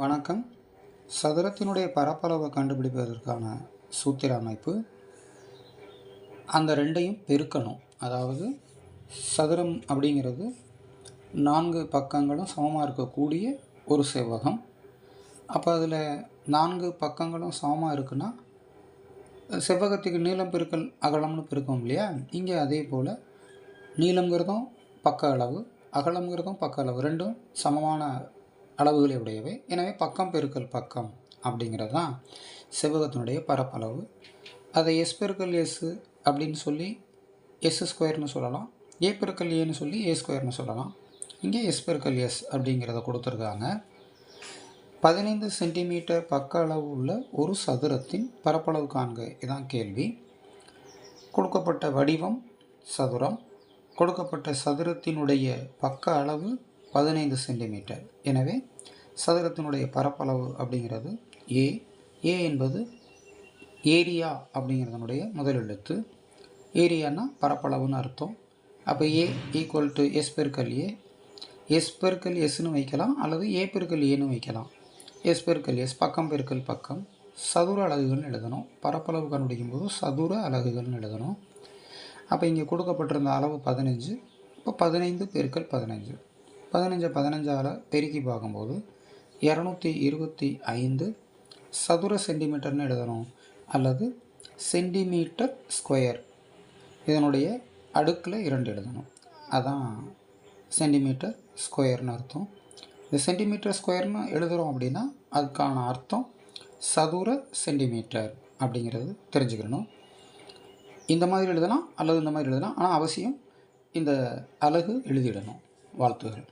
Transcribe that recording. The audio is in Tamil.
வணக்கம். சதுரத்தினுடைய பரப்பளவை கண்டுபிடிப்பதற்கான சூத்திர அமைப்பு. அந்த ரெண்டையும் பெருக்கணும். அதாவது சதுரம் அப்படிங்கிறது நான்கு பக்கங்களும் சமமாக இருக்கக்கூடிய ஒரு செவ்வகம். அப்போ அதில் நான்கு பக்கங்களும் சமமாக இருக்குன்னா செவ்வகத்துக்கு நீளம் பெருக்கல் அகலம்னு பெருக்கும் இல்லையா? இங்கே அதே போல் நீளங்கிறதும் பக்க அளவு அகலம்ங்கிறதும் பக்க அளவு ரெண்டும் சமமான அளவுகளை உடையவை. எனவே பக்கம் பெருக்கல் பக்கம் அப்படிங்கிறது தான் செவ்வகத்தினுடைய பரப்பளவு. அதை எஸ் பெருக்கல் எஸ் அப்படின்னு சொல்லி எஸ் ஸ்கொயர்னு சொல்லலாம். ஏ பெருக்கல் ஏன்னு சொல்லி ஏ ஸ்கொயர்னு சொல்லலாம். இங்கே எஸ் பெருக்கல் எஸ் அப்படிங்கிறத கொடுத்துருக்காங்க. பதினைந்து சென்டிமீட்டர் பக்க அளவு உள்ள ஒரு சதுரத்தின் பரப்பளவு காண்க. இதான் கேள்வி. கொடுக்கப்பட்ட வடிவம் சதுரம். கொடுக்கப்பட்ட சதுரத்தினுடைய பக்க அளவு பதினைந்து சென்டிமீட்டர். எனவே சதுரத்தினுடைய பரப்பளவு அப்படிங்கிறது ஏ ஏ என்பது ஏரியா அப்படிங்கிறதனுடைய முதல் எழுத்து. ஏரியானா பரப்பளவுன்னு அர்த்தம். அப்போ ஏ ஈக்குவல் டு எஸ் பெருக்கல் ஏ எஸ் பெருக்கல் எஸ்னு வைக்கலாம் அல்லது ஏ பெருக்கல் ஏன்னு வைக்கலாம். எஸ் பெருக்கல் எஸ் பக்கம் பெருக்கல் பக்கம். சதுர அலகுகள்னு எழுதணும். பரப்பளவு கண்டுபிடிக்கும் போது சதுர அலகுகள்னு எழுதணும். அப்போ இங்கே கொடுக்கப்பட்டிருந்த அளவு பதினஞ்சு. இப்போ பதினைந்து பெருக்கல் பதினஞ்சு. பதினஞ்சு பதினஞ்சால் பெருக்கி பார்க்கும்போது இரநூத்தி இருபத்தி ஐந்து சதுர சென்டிமீட்டர்னு எழுதணும். அல்லது சென்டிமீட்டர் ஸ்கொயர். இதனுடைய அடுக்கில் இரண்டு எழுதணும். அதான் சென்டிமீட்டர் ஸ்கொயர்னு அர்த்தம். இந்த சென்டிமீட்டர் ஸ்கொயர்னு எழுதுகிறோம் அப்படின்னா அதுக்கான அர்த்தம் சதுர சென்டிமீட்டர் அப்படிங்கிறது தெரிஞ்சுக்கணும். இந்த மாதிரி எழுதலாம் அல்லது இந்த மாதிரி எழுதலாம். ஆனால் அவசியம் இந்த அலகு எழுதிடணும். வாழ்த்துகள்.